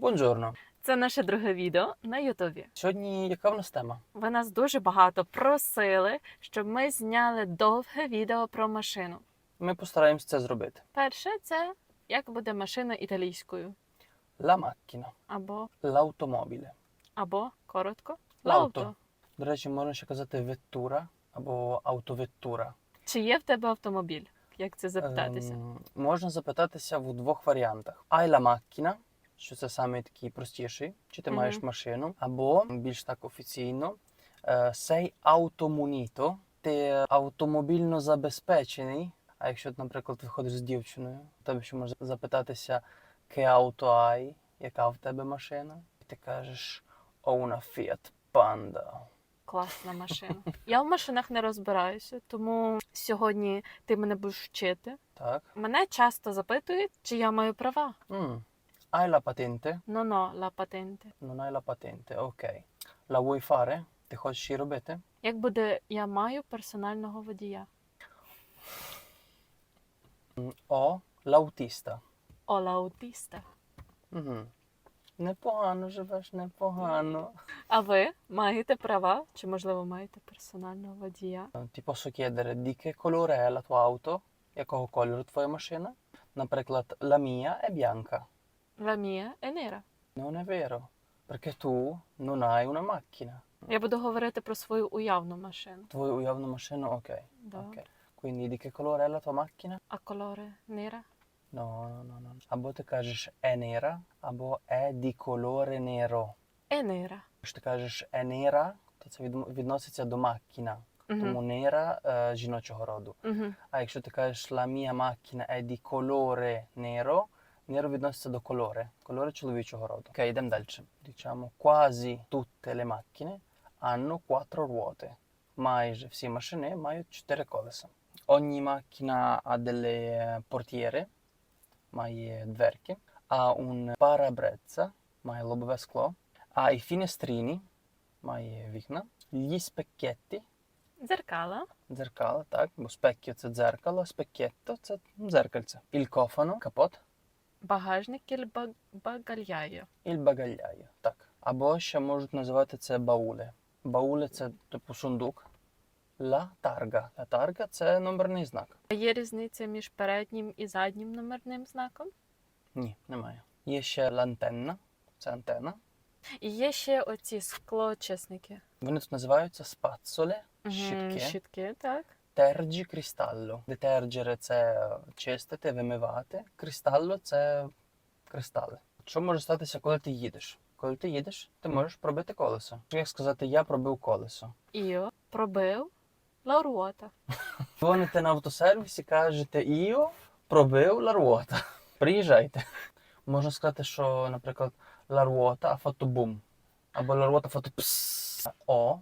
Бонжорно. Це наше друге відео на Ютубі. Сьогодні яка в нас тема? Ви нас дуже багато просили, щоб ми зняли довге відео про машину. Ми постараємось це зробити. Перше, це як буде машина італійською, La macchina, або l'automobile. або коротко L'auto. До речі, можна ще казати веттура або автоветтура. Чи є в тебе автомобіль? Як це запитатися? Ем, можна запитатися в двох варіантах: la macchina, що це саме такий простіший, чи ти маєш машину, або більш так офіційно е, sei automunito, ти автомобільно забезпечений. А якщо ти, наприклад, виходиш з дівчиною, тебе ще можна запитатися che auto hai, яка в тебе машина? І ти кажеш una Fiat Panda. Класна машина. Я в машинах не розбираюся, тому сьогодні ти мене будеш вчити. Так. Мене часто запитують, чи я маю права. М. Hai la patente? Non ho la patente. Non hai la patente, ok. La vuoi fare? Ти хочеш її робити? Як буде я маю персонального водія? О, l'autista. О, l'autista. Угу. Непогано живеш, непогано. А ви маєте права? Чи можливо маєте персонального водія? Ti posso chiedere di che colore è la tua auto? Якого кольору твоя машина? Наприклад, la mia è bianca. La mia è nera. Non è vero, perché tu non hai una macchina. Я буду говорити про свою уявну машину. Твою уявну машину, ok. Да. ok. Quindi di che colore è la tua macchina? А колори nera? No, no, no, no. Або ти кажеш è nera, або è di colore nero. È nera. Якщо ти кажеш è nera, то це від- відноситься до маккіна. Тому Угу. нера е, жіночого роду. Угу. А якщо ти кажеш la mia macchina è di colore nero, nero відноситься до колори, колори чоловічого роду. Окей, йдемо далі. Diciamo quasi tutte le macchine hanno quattro ruote. Майже всі машини мають чотири колеса. Ogni macchina ha delle portiere, має дверки, ha un parabrezza, має лобове скло, ha i finestrini, має вікна, gli specchietti, Дзеркала. Дзеркало, так, бо спеккіо це дзеркало, спеккетто це дзеркальце. Il cofano, капот, Багажник il bagagliaio, так. Або ще можуть називати це баули. Баули це типу сундук. La targa. La targa це номерний знак. А Є різниця між переднім і заднім номерним знаком? Ні, немає. Є ще l'antenna, це антена. І є ще оці склочисники. Вони тут називаються спацоле, щітки. Щітки, так. Терджі крісталло. Детержери це чистити, вимивати. Крісталло це кристали. Що може статися, коли ти їдеш? Коли ти їдеш, ти можеш пробити колесо. Як сказати, я пробив колесо. Іо пробив лауруота. Дзвоните на автосервісі, кажете Іо пробив ларуота. Приїжджайте. Можна сказати, що, наприклад, ларуота, фотобум. Або ларуота фотопс. О,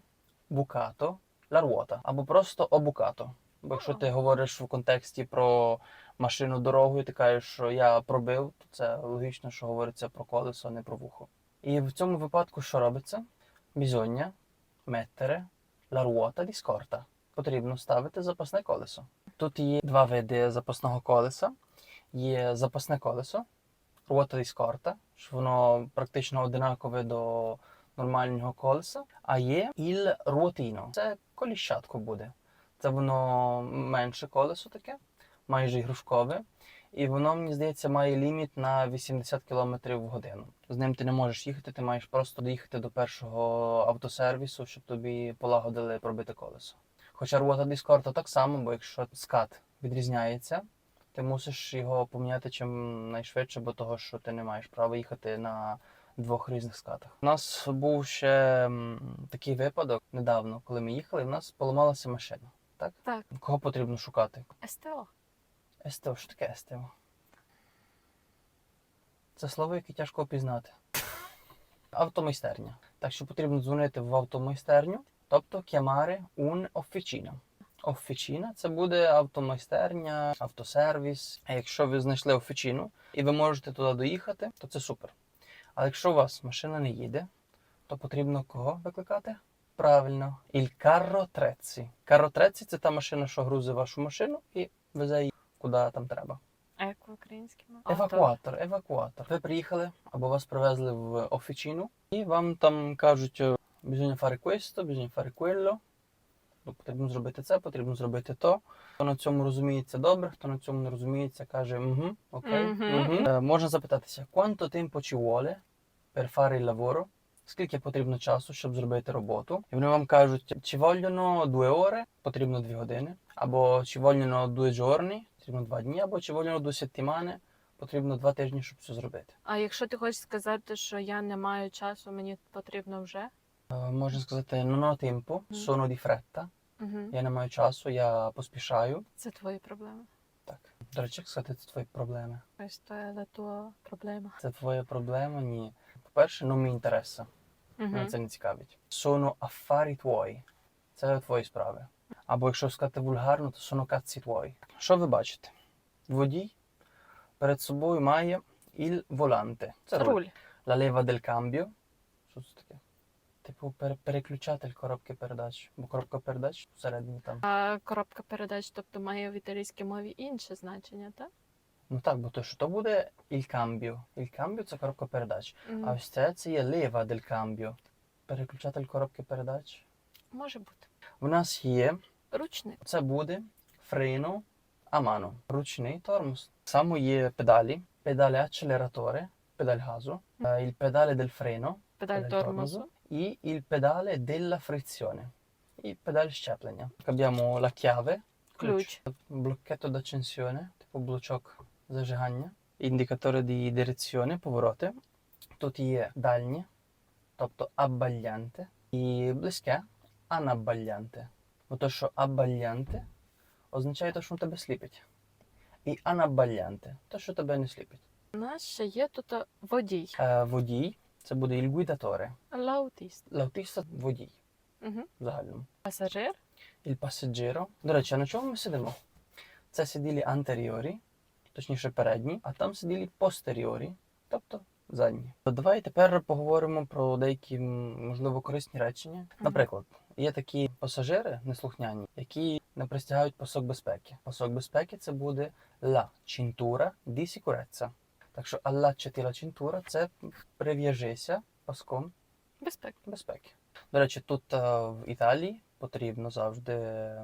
букато, ларуота. Або просто обукато. Бо якщо ти говориш в контексті про машину дорогу, і ти кажеш, що я пробив, то це логічно, що говориться про колесо, а не про вухо. І в цьому випадку що робиться? Бізоння, la ruota di. Потрібно ставити запасне колесо. Тут є два види запасного колеса. Є запасне колесо, ruota di scorta, що воно практично одинакове до нормального колеса. А є il ruotino. Це коліщатко буде. Це воно менше колесо таке, майже ігрушкове. І воно, мені здається, має ліміт на 80 км в годину. З ним ти не можеш їхати, ти маєш просто доїхати до першого автосервісу, щоб тобі полагодили пробити колесо. Хоча робота Discord так само, бо якщо скат відрізняється, ти мусиш його поміняти чим найшвидше, бо того, що ти не маєш права їхати на двох різних скатах. У нас був ще такий випадок недавно, коли ми їхали, в нас поламалася машина. Так? Так. Кого потрібно шукати? СТО. СТО, що таке СТО? Це слово, яке тяжко опізнати. Автомайстерня. Так що потрібно дзвонити в автомайстерню, тобто chiamare un officina. Офіційна це буде автомайстерня, автосервіс. А якщо ви знайшли офіційну і ви можете туди доїхати, то це супер. Але якщо у вас машина не їде, то потрібно кого викликати? Правильно, carro trezzi. Carro trezzi – це та машина, що грузить вашу машину і везе її куди там треба. А як українськими? Авто. Евакуатор, евакуатор. Ви приїхали або вас привезли в офіційну, і вам там кажуть, е, bisogna fare questo, bisogna fare quello. Ну, Потрібно зробити це, потрібно зробити то. Хто на цьому розуміється добре, хто на цьому не розуміється, каже угу, окей. Угу. Можна запитатися, quanto tempo ci vuole per fare il lavoro? Скільки потрібно часу, щоб зробити роботу? І вони вам кажуть, чи vogliono due ore, потрібно дві години, або чи vogliono due giorni, потрібно два дні, або чи vogliono due settimane, потрібно два тижні, щоб все зробити. А якщо ти хочеш сказати, що я не маю часу, мені потрібно вже. Е, Можна сказати, non ho tempo, Мгм. sono di fretta, Угу. я не маю часу, я поспішаю. Це твої проблеми. Так. До речі, як сказати, це твої проблеми. Ось то твоя проблема. Це твоя проблема? Ні. По-перше, non mi interessa. Угу. Мене це не цікавить. Sono affari tuoi. Це твої справи. Або якщо сказати вульгарно, то sono cazzi tuoi. Що ви бачите? Водій перед собою має il volante. Це руль. Руль. La leva del cambio. Що це таке? Типу пере- переключатель коробки передач. Бо коробка передач всередині там. А коробка передач, тобто має в італійській мові інше значення, так? Ну так, бо то що то буде il cambio. Il cambio це коробка передач. Мгм. А ось це, це є leva del cambio. Переключатель коробки передач. Може бути. В нас є Ручник. Це буде френо а mano, ручний тормоз. Так Само є педалі, педалі акселератори, педаль газу, е, il pedale del freno Педаль Педаль тормозу. і il pedale della frizione, і педаль щеплення. Abbiamo la chiave, Ключ. блокетto d'accensione, типу блочок зажигання, індикатори di direzione, повороти. Тут є дальнє, тобто аббальянте, і близьке анабальянте. Бо то, що аббальянте означає те, що тебе сліпить. І анабальянте то, що тебе не сліпить. У нас ще є тут водій. Е, водій це буде il guidatore. Лаутіст. Лаутиста водій Угу. загальному. Пасажир. Il passeggero. До речі, а на чому ми сидимо? Це сиділи антеріорі, точніше передні, а там сиділи постеріорі, тобто задні. То давай тепер поговоримо про деякі можливо корисні речення. Наприклад, є такі пасажири неслухняні, які не пристягають пасок безпеки. Пасок безпеки це буде la cintura di sicurezza. Так що allacciati la cintura – це прив'яжися паском Безпека. безпеки. До речі, тут е, в Італії потрібно завжди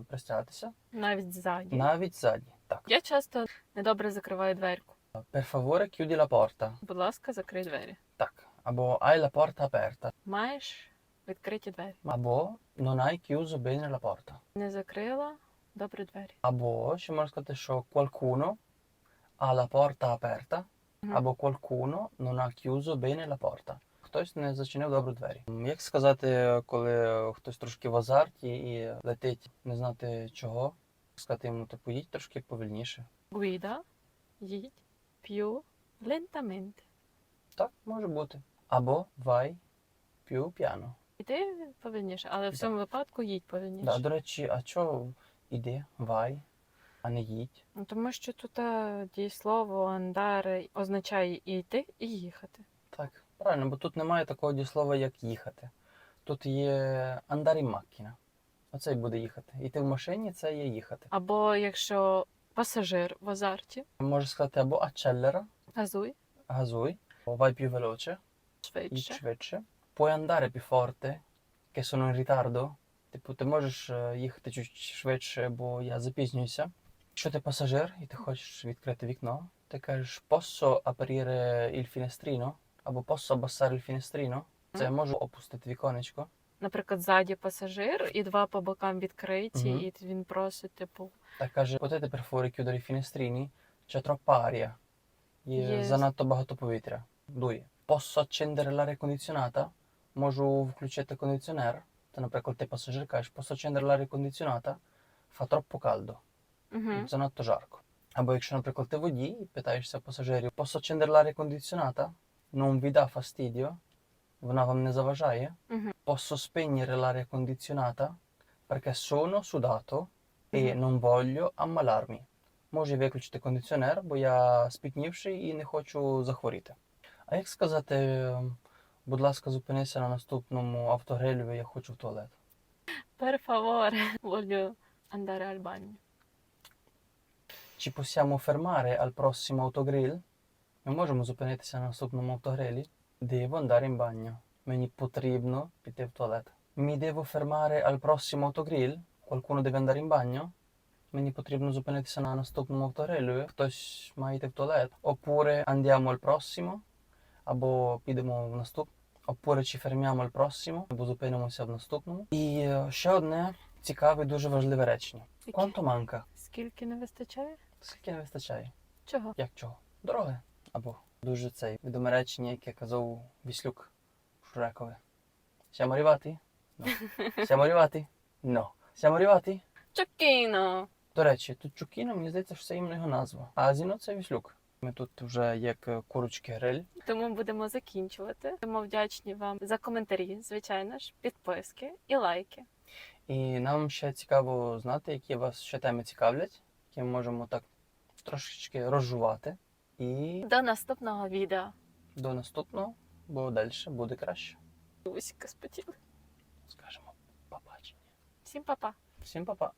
пристягатися, Навіть ззаді. навіть ззаді. Так. Я часто недобре закриваю дверку. Per favore, chiudi la porta. Будь ласка, закрий двері. Так. Або hai la porta aperta. Маєш відкриті двері. Або non hai chiuso bene la porta. Не закрила добре двері. Або ще можна сказати, що qualcuno ha la porta aperta, Мгм. або qualcuno non ha chiuso bene la porta. Хтось не зачинив добре двері. М, Як сказати, коли хтось трошки в азарті і летить не знати чого, сказати йому, типу, їдь трошки повільніше. Гуїда. Їдь. П'ю. Лентаменте. Так, може бути. Або vai più piano. Іди повільніше, але в цьому випадку їдь повільніше. Да, до речі, а чого іди, vai, а не їдь? Ну, Тому що тут е, дієслово андаре означає і йти, і їхати. Так, правильно, бо тут немає такого дієслова, як їхати. Тут є in macchina. Оце й буде їхати. Іти в машині це є їхати. Або якщо пасажир в азарті, Можеш сказати або accelera, газуй газуй, або vai più veloce, їдь швидше. швидше. Puoi andare più forte, che sono in ritardo. Типу, ти можеш е, їхати чуть швидше, бо я запізнююся. Якщо ти пасажир і ти хочеш відкрити вікно, ти кажеш posso aprire il finestrino або posso abbassare il finestrino. Це я можу опустити віконечко. Наприклад, ззаді пасажир і два по бокам відкриті, Мгм. і він просить, типу, Так каже, potete per favore chiudere i finestrini? C'è troppa aria. Є Є. занадто багато повітря. Дує. Posso accendere l'aria condizionata? Можу включити кондиціонер. Та, наприклад, ти пасажир кажеш, posso accendere l'aria condizionata? Fa troppo caldo. угу. Занадто жарко. Або якщо, наприклад, ти водій і питаєшся пасажирів, posso accendere l'aria condizionata? Non vi dà fastidio? Вона вам не заважає? Угу. Posso spegnere l'aria condizionata? Perché sono sudato e Мгм. non voglio ammalarmi. Можу виключити кондиціонер, бо я спітнівший і не хочу захворіти. А як сказати, ем, будь ласка, зупинися на наступному автогрилю, я хочу в туалет. Per favore, voglio andare al bagno. Ci possiamo fermare al prossimo autogrill? Ми можемо зупинитися на наступному автогрилі. Devo andare in bagno. Мені потрібно піти в туалет. Mi devo fermare al prossimo autogrill? Qualcuno deve andare in bagno? Мені потрібно зупинитися на наступному автогрилю. Хтось має йти в туалет. Oppure andiamo al prossimo? Або підемо в наступ. Oppure ci fermiamo al prossimo? Або зупинимося в наступному. І е, ще одне цікаве, дуже важливе речення. Quanto manca? Скільки не вистачає? Скільки не вистачає? Чого? Як чого? Дороги. Або дуже цей відоме речення, яке казав Віслюк Шурекове. Siamo arrivati? No. Siamo arrivati? No. Siamo arrivati? Чокіно! До речі, тут Чукіно, мені здається, що це іменно його назва. А Зіно це Віслюк. Ми тут вже як е, курочки гриль. Тому будемо закінчувати. Будемо вдячні вам за коментарі, звичайно ж, підписки і лайки. І нам ще цікаво знати, які вас ще теми цікавлять, які ми можемо так трошечки розжувати. І До наступного відео. до наступного, бо далі буде краще. Усіка спотіли. Скажемо побачення. Всім па-па! Всім па-па.